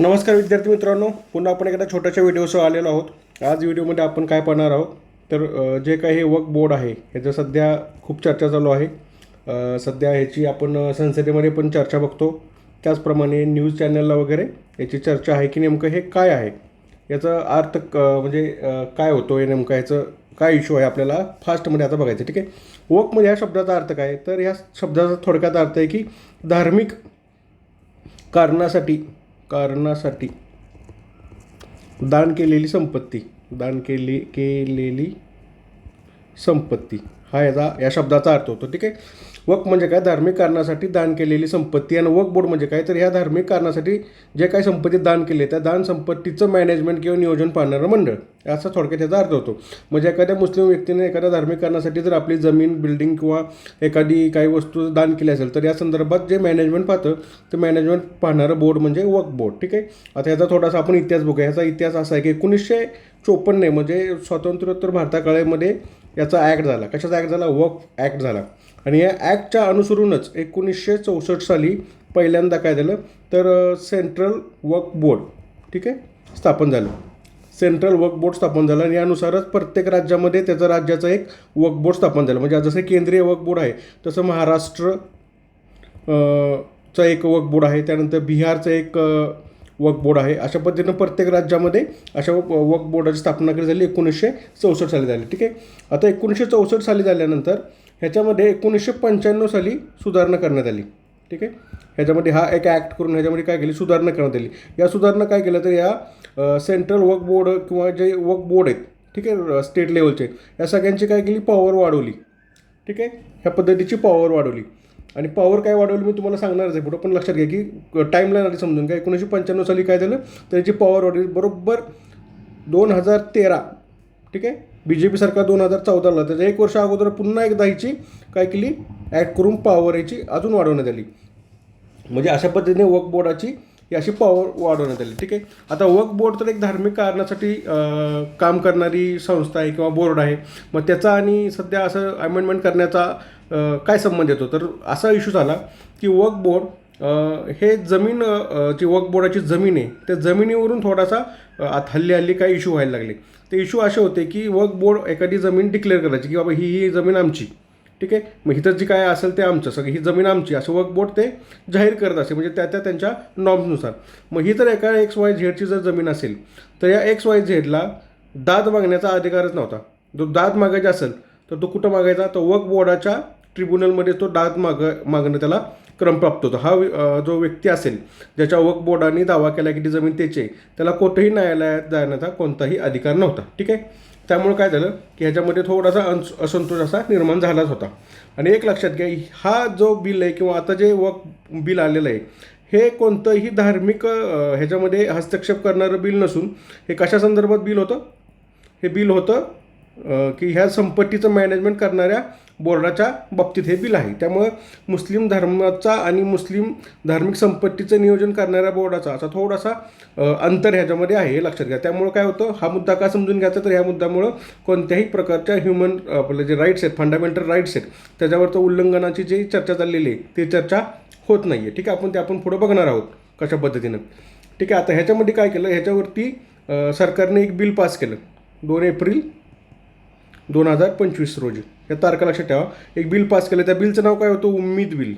नमस्कार विद्यार्थी मित्रांनो पुन्हा आपण एखाद्या छोट्याशा व्हिडिओसह आलेलो आहोत. आज व्हिडिओमध्ये आपण काय पाहणार आहोत? तर जे काही हे वक बोर्ड आहे ह्याचं सध्या खूप चर्चा चालू आहे सध्या ह्याची आपण संसदेमध्ये पण चर्चा बघतो. त्याचप्रमाणे न्यूज चॅनलला वगैरे याची चर्चा आहे की नेमकं हे काय आहे? याचा अर्थ क म्हणजे काय होतो हे नेमकं? ह्याचं काय इश्यू आहे आपल्याला फास्टमध्ये आता बघायचं ठीक आहे? वक म्हणजे ह्या शब्दाचा अर्थ काय? तर ह्या शब्दाचा थोडक्यात अर्थ आहे की धार्मिक कारणासाठी कारणासाठी दान केलेली संपत्ती दान केले केलेली संपत्ती. हा याचा या शब्दाचा अर्थ होतो. ठीक आहे? वक म्हणजे काय? धार्मिक कारणासाठी दान केलेली संपत्ती आणि वक बोर्ड म्हणजे काय? तर ह्या धार्मिक कारणासाठी जे काही संपत्ती दान केले त्या दान संपत्तीचं मॅनेजमेंट किंवा नियोजन पाहणारं मंडळ. असा थोडक्यात त्याचा अर्थ होतो. म्हणजे एखाद्या मुस्लिम व्यक्तीने एखाद्या धार्मिक कारणासाठी जर आपली जमीन बिल्डिंग किंवा एखादी काही वस्तू दान केली असेल तर या संदर्भात जे मॅनेजमेंट पाहतं ते मॅनेजमेंट पाहणारं बोर्ड म्हणजे वक बोर्ड ठीक आहे? आता ह्याचा थोडासा आपण इतिहास बघूया. ह्याचा इतिहास असा आहे की एकोणीसशे चोपन्न म्हणजे स्वातंत्र्योत्तर भारताकाळेमध्ये याचा ॲक्ट झाला. कशाचा ॲक्ट झाला? वक ॲक्ट झाला. आणि या ॲक्टच्या अनुसरूनच एकोणीसशे चौसष्ट साली पहिल्यांदा काय झालं? तर सेंट्रल वक बोर्ड ठीक आहे? स्थापन झालं. सेंट्रल वर्क बोर्ड स्थापन झालं आणि यानुसारच प्रत्येक राज्यामध्ये त्याचं राज्याचं एक वर्क बोर्ड स्थापन झालं. म्हणजे जसं केंद्रीय वर्क बोर्ड आहे तसं महाराष्ट्र चा चं एक वर्क बोर्ड आहे त्यानंतर बिहारचं एक वर्क बोर्ड आहे. अशा पद्धतीनं प्रत्येक राज्यामध्ये अशा वर्क बोर्डाची स्थापना केली झाली. एकोणीसशे चौसष्ट साली झाली ठीक आहे? आता एकोणीसशे चौसष्ट साली झाल्यानंतर ह्याच्यामध्ये एकोणीसशे पंच्याण्णव साली सुधारणा करण्यात आली. ठीक आहे? ह्याच्यामध्ये हा एक ॲक्ट करून ह्याच्यामध्ये काय केली? सुधारणा करण्यात आली. या सुधारणा काय केलं तर या सेंट्रल वक बोर्ड किंवा जे वक बोर्ड आहेत ठीक आहे स्टेट लेवलचे या सगळ्यांची काय केली? पॉवर वाढवली. ठीक आहे? ह्या पद्धतीची पॉवर वाढवली. आणि पॉवर काय वाढवली मी तुम्हाला सांगणारच आहे. पुढं पण लक्षात घ्या की टाईमलाईन आधी समजून घ्या. एकोणीसशे पंच्याण्णव साली काय झालं? त्याची पॉवर वाढवली बरोबर दोन हजार तेरा. ठीक आहे? बी जे पी सरकार दोन हजार चौदाला त्याच्या एक वर्ष अगोदर पुन्हा एकदा हिची काय केली? ॲड करून पॉवर याची अजून वाढवण्यात आली. म्हणजे अशा पद्धतीने वक बोर्डाची ही अशी पॉवर वाढवण्यात आली. ठीक आहे? आता वक बोर्ड तर एक धार्मिक कारणासाठी काम करणारी संस्था आहे किंवा बोर्ड आहे. मग त्याचा आणि सध्या असं अमेंडमेंट करण्याचा काय संबंध येतो? तर असा इश्यू झाला की वक बोर्ड हे जमीन जी वक बोर्डाची जमीन आहे त्या जमिनीवरून थोडासा आत हल्ली हल्ली काही इश्यू व्हायला लागले. ते इश्यू असे होते की वक बोर्ड एखादी जमीन डिक्लेअर करायची की बाबा ही ही जमीन आमची. ठीक आहे? मग हिथं जी काय असेल ते आमचं सगळं ही जमीन आमची. असं वर्क बोर्ड ते जाहीर करत असे म्हणजे त्या त्या त्यांच्या नॉर्म्सनुसार मग ही तर एका एक्स वाय झेडची जर जमीन असेल तर या एक्स वाय झेडला दाद मागण्याचा अधिकारच नव्हता. जो दाद मागायचा असेल तर तो कुठं मागायचा? तर वक बोर्डाच्या ट्रिब्युनलमध्ये तो दाद माग मागणं त्याला क्रम प्राप्त होतो. हा जो व्यक्ती असेल ज्याच्या वक बोर्डाने दावा केला की ती जमीन त्याची आहे त्याला कोठेही न्यायालयात जाण्याचा कोणताही अधिकार नव्हता. ठीक आहे? त्यामुळे काय झालं की ह्याच्यामध्ये थोडासा अंश असंतोष असा निर्माण झालाच होता. आणि एक लक्षात घ्या हा जो बिल आहे किंवा आता जे वक बिल आलेलं आहे हे कोणतंही धार्मिक ह्याच्यामध्ये हस्तक्षेप करणारं बिल नसून हे कशा संदर्भात बिल होतं? हे बिल होतं की ह्या संपत्तीचं मॅनेजमेंट करणाऱ्या बोर्डाच्या बाबतीत हे बिल आहे. त्यामुळं मुस्लिम धर्माचा आणि मुस्लिम धार्मिक संपत्तीचं नियोजन करणाऱ्या बोर्डाचा असा थोडासा अंतर ह्याच्यामध्ये आहे हे लक्षात घ्या. त्यामुळं काय होतं हा मुद्दा का समजून घ्यायचा? तर ह्या मुद्द्यामुळं कोणत्याही प्रकारच्या ह्युमन आपले जे राईट्स आहेत फंडामेंटल राईट्स आहेत त्याच्यावरचं उल्लंघनाची जी चर्चा चाललेली आहे ती चर्चा होत नाही आहे ठीक आहे आपण ते आपण पुढं बघणार आहोत कशा पद्धतीनं. ठीक आहे आता ह्याच्यामध्ये काय केलं ह्याच्यावरती सरकारने एक बिल पास केलं दोन एप्रिल दोन हजार पंचवीस रोजी. या तारखा लक्षात ठेवा. एक बिल पास केलं त्या बिलचं नाव काय होतं? उम्मीद बिल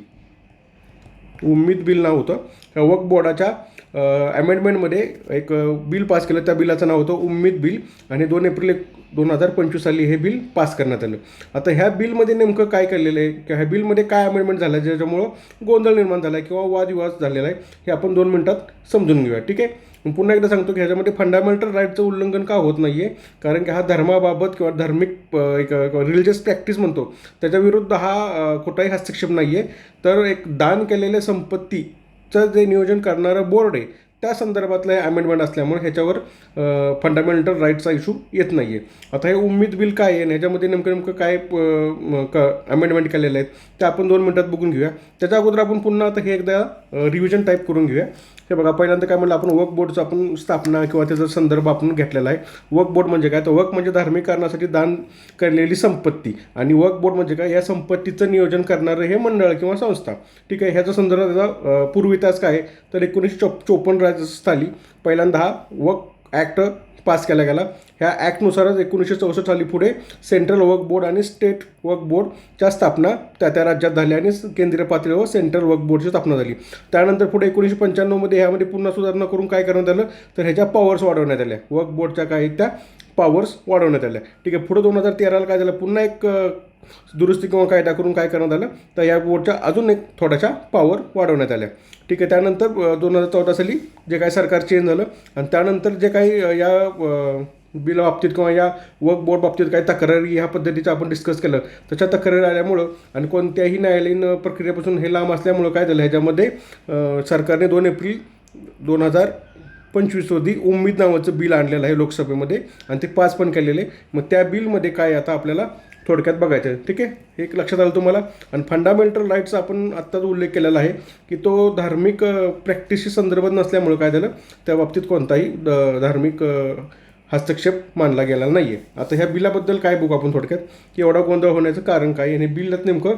उम्मीद बिल नाव होतं. वक्फ बोर्डाच्या अमेंडमेंटमध्ये एक बिल पास केलं. त्या बिलाचं नाव होतं उम्मीद बिल आणि दोन एप्रिल एक दोन हजार पंचवीस साली हे बिल पास करण्यात आलं. आता ह्या बिलमध्ये नेमकं काय केलेलं आहे? किंवा ह्या बिलमध्ये काय अमेंडमेंट झालं आहे? ज्याच्यामुळं गोंधळ निर्माण झाला आहे किंवा वादविवाद झालेला आहे हे आपण दोन मिनटात समजून घेऊया. ठीक आहे? पुन्हा एकदा सांगतो की ह्याच्यामध्ये फंडामेंटल राईटचं उल्लंघन का होत नाही आहे कारण की हा धर्माबाबत किंवा धार्मिक एक रिलिजियस प्रॅक्टिस म्हणतो. त्याच्याविरुद्ध हा कुठलाही हस्तक्षेप नाही आहे तर एक दान केलेल्या चं जे नियोजन करणारं बोर्ड आहे त्या संदर्भातलं हे अमेंडमेंट असल्यामुळे ह्याच्यावर फंडामेंटल राईटचा इशू येत नाही आहे आता हे उम्मीद बिल काय आहे? आणि ह्याच्यामध्ये नेमकं नेमकं काय क अमेंडमेंट केलेलं आहेत ते आपण दोन मिनटात बघून घेऊया. त्याच्या अगोदर आपण पुन्हा आता हे एकदा रिव्हिजन टाईप करून घेऊया. हे बघा पहिल्यांदा काय म्हणलं आपण वक बोर्डचं आपण स्थापना किंवा त्याचा संदर्भ आपण घेतलेला आहे. वर्कबोर्ड बोर्ड म्हणजे काय? तर वक म्हणजे धार्मिक कारणासाठी दान केलेली संपत्ती. आणि वर्कबोर्ड बोर्ड म्हणजे काय? या संपत्तीचं नियोजन करणारं हे मंडळ किंवा संस्था. ठीक आहे? ह्याचा संदर्भ त्याचा पूर्वी तास काय तर एकोणीसशे चौ चोपन्न राजस्थाली पहिल्यांदा हा वक ॲक्ट पास केला गेला. ह्या ॲक्टनुसारच एकोणीसशे चौसष्ट साली पुढे सेंट्रल वर्क बोर्ड आणि स्टेट वर्क बोर्डच्या स्थापना त्या त्या राज्यात झाल्या आणि केंद्रीय पातळीवर सेंट्रल वर्क बोर्डची स्थापना झाली. त्यानंतर पुढे एकोणीसशे पंच्याण्णवमध्ये ह्यामध्ये पुन्हा सुधारणा करून काय करण्यात आलं? तर ह्याच्या पॉवर्स वाढवण्यात आल्या. वर्क बोर्डच्या काही त्या पॉवर्स वाढवण्यात आल्या. ठीक आहे पुढे दोन हजार तेराला काय झालं? पुन्हा एक दुरुस्ती किंवा कायदा करून काय करण्यात आलं? तर या बोर्डच्या अजून एक थोड्याशा पॉवर वाढवण्यात आल्या. ठीक आहे त्यानंतर दोन हजार चौदा साली जे काही सरकार चेंज झालं आणि त्यानंतर जे काही या बिलाबाबतीत बाबतीत किंवा या वर्क बोर्ड बाबतीत काही तक्रारी ह्या पद्धतीचं आपण डिस्कस केलं. तशा तक्रारी आल्यामुळं आणि कोणत्याही न्यायालयीन प्रक्रियेपासून हे लांब असल्यामुळं काय झालं? ह्याच्यामध्ये सरकारने दोन एप्रिल दोन हजार पंचवीस रोजी उम्मीद नावाचं बिल आणलेलं आहे लोकसभेमध्ये आणि ते पास पण केलेले. मग त्या बिलमध्ये काय आता आपल्याला थोडक्यात बघायचं. आहे ठीक आहे? एक लक्षात आलं तुम्हाला? आणि फंडामेंटल राईट्स आपण आत्ताच उल्लेख केलेला आहे की तो धार्मिक प्रॅक्टिसशी संदर्भात नसल्यामुळं काय झालं? त्या बाबतीत कोणताही द- धार्मिक हस्तक्षेप मानला गेला नाही आहे आता ह्या बिलाबद्दल काय बघू आपण थोडक्यात? की एवढा गोंधळ होण्याचं कारण काय? आणि बिलात नेमकं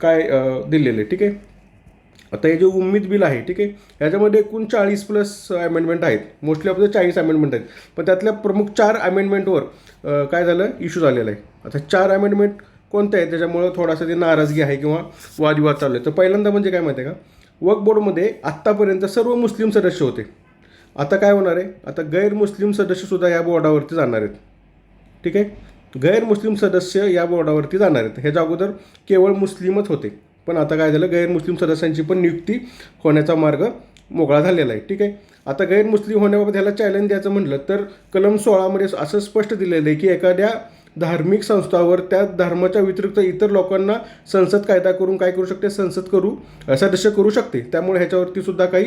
काय दिलेलं आहे. ठीक आहे? आता हे जे उम्मीद बिल आहे ठीक आहे याच्यामध्ये एकूण चाळीस प्लस अमेंडमेंट आहेत. मोस्टली आपलं चाळीस अमेंडमेंट आहेत. पण त्यातल्या प्रमुख चार अमेंडमेंटवर काय झालं? इश्यू झालेला आहे. आता चार अमेंडमेंट कोणते आहेत? त्याच्यामुळं थोडासा ते नाराजगी आहे किंवा वादविवाद चालू आहे. तर पहिल्यांदा म्हणजे काय माहिती आहे का? वक बोर्डमध्ये आत्तापर्यंत सर्व मुस्लिम सदस्य होते. आता काय होणार आहे? आता गैरमुस्लिम सदस्यसुद्धा या बोर्डावरती जाणार आहेत. ठीक आहे? गैरमुस्लिम सदस्य या बोर्डावरती जाणार आहेत. ह्याच्या अगोदर केवळ मुस्लिमच होते. पण आता काय झालं गैरमुस्लिम सदस्यांची पण नियुक्ती होण्याचा मार्ग मोकळा झालेला आहे. ठीक आहे? आता गैरमुस्लिम होण्याबाबत ह्याला चॅलेंज द्यायचं म्हटलं तर कलम सोळामध्ये असं स्पष्ट दिलेलं आहे की एखाद्या धार्मिक संस्थावर त्या धर्माच्या व्यतिरिक्त इतर लोकांना संसद कायदा करून काय करू शकते? संसद करू सदस्य करू शकते. त्यामुळे ह्याच्यावरती सुद्धा काही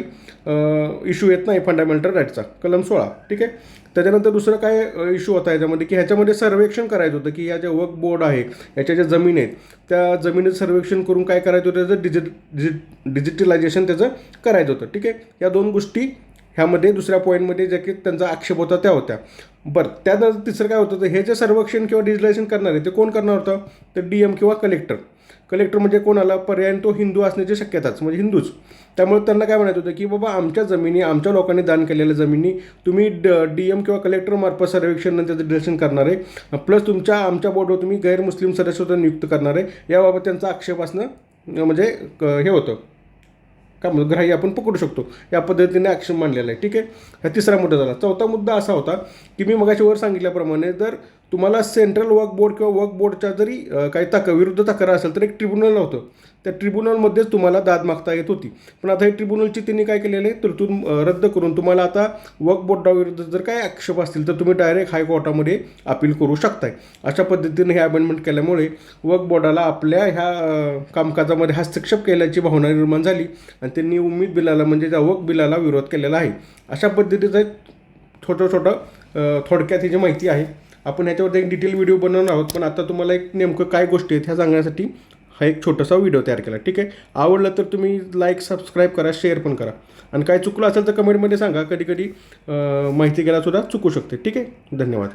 इश्यू येत नाही फंडामेंटल राईटचा कलम सोळा. ठीक आहे? त्याच्यानंतर दुसरं काय इश्यू होता याच्यामध्ये की ह्याच्यामध्ये सर्वेक्षण करायचं होतं की ह्या ज्या वर्क बोर्ड आहे याच्या ज्या जमीन आहेत त्या जमिनीचं सर्वेक्षण करून काय करायचं होतं त्याचं डिजिट डिजिट डिजिटलायझेशन त्याचं करायचं होतं. ठीक आहे? या दोन गोष्टी ह्यामध्ये दुसऱ्या पॉईंटमध्ये जे की त्यांचा आक्षेप होता त्या होत्या. बरं त्यानंतर तिसरं काय होतं तर हे जे सर्वेक्षण किंवा डिजिटलायझेशन करणार आहे ते कोण करणार होतं? तर डी एम किंवा कलेक्टर कलेक्टर म्हणजे कोणाला पर्याय तो हिंदू असण्याची शक्यताच म्हणजे हिंदूच. त्यामुळे त्यांना काय म्हणायचं होतं की बाबा आमच्या जमिनी आमच्या लोकांनी दान केलेल्या जमिनी तुम्ही ड डी एम किंवा कलेक्टरमार्फत सर्वेक्षण त्याचं डिरेक्शन करणार आहे. प्लस तुमच्या आमच्या बोर्डवर तुम्ही गैरमुस्लिम सदस्यता नियुक्त करणार आहे. याबाबत त्यांचा आक्षेप असणं म्हणजे क- हे होतं. काय म्हणतो ग्राही आपण पकडू शकतो. या पद्धतीने ॲक्शन मांडलेला आहे. ठीक आहे? हा तिसरा मुद्दा झाला. चौथा मुद्दा असा होता की मी मगाशी वर सांगितल्याप्रमाणे जर तुम्हाला सेंट्रल वर्क बोर्ड किंवा वर्क बोर्डच्या जरी काही तक विरुद्ध तक्रार असेल तर एक ट्रिब्युनल होतं. त्या ट्रिब्युनलमध्येच तुम्हाला दाद मागता येत होती. पण आता हे ट्रिब्युनलची त्यांनी काय केलेलं आहे? तरतूद रद्द करून तुम्हाला आता वर्क बोर्डाविरुद्ध जर काय आक्षेप असतील तर तुम्ही डायरेक्ट हायकोर्टामध्ये अपील करू शकताय. अशा पद्धतीने हे अमेंडमेंट केल्यामुळे वर्क बोर्डाला आपल्या ह्या कामकाजामध्ये हस्तक्षेप केल्याची भावना निर्माण झाली आणि त्यांनी उमेद बिलाला म्हणजे त्या वर्क बिलाला विरोध केलेला आहे. अशा पद्धतीचं एक छोटं छोटं थोडक्यात ही जी माहिती आहे आपण याच्यावरती एक डिटेल व्हिडिओ बनवणार आहोत पण आता तुम्हाला एक नेमकं काय गोष्टी आहेत ह्या सांगण्यासाठी हा एक छोटासा व्हिडिओ तयार केला ठीक आहे? आवडलं तर तुम्ही लाईक सबस्क्राईब करा शेअर पण करा. आणि काय चुकलं असेल तर कमेंटमध्ये सांगा कधी कधी माहिती घ्यायला सुद्धा चुकू शकते ठीक आहे? धन्यवाद.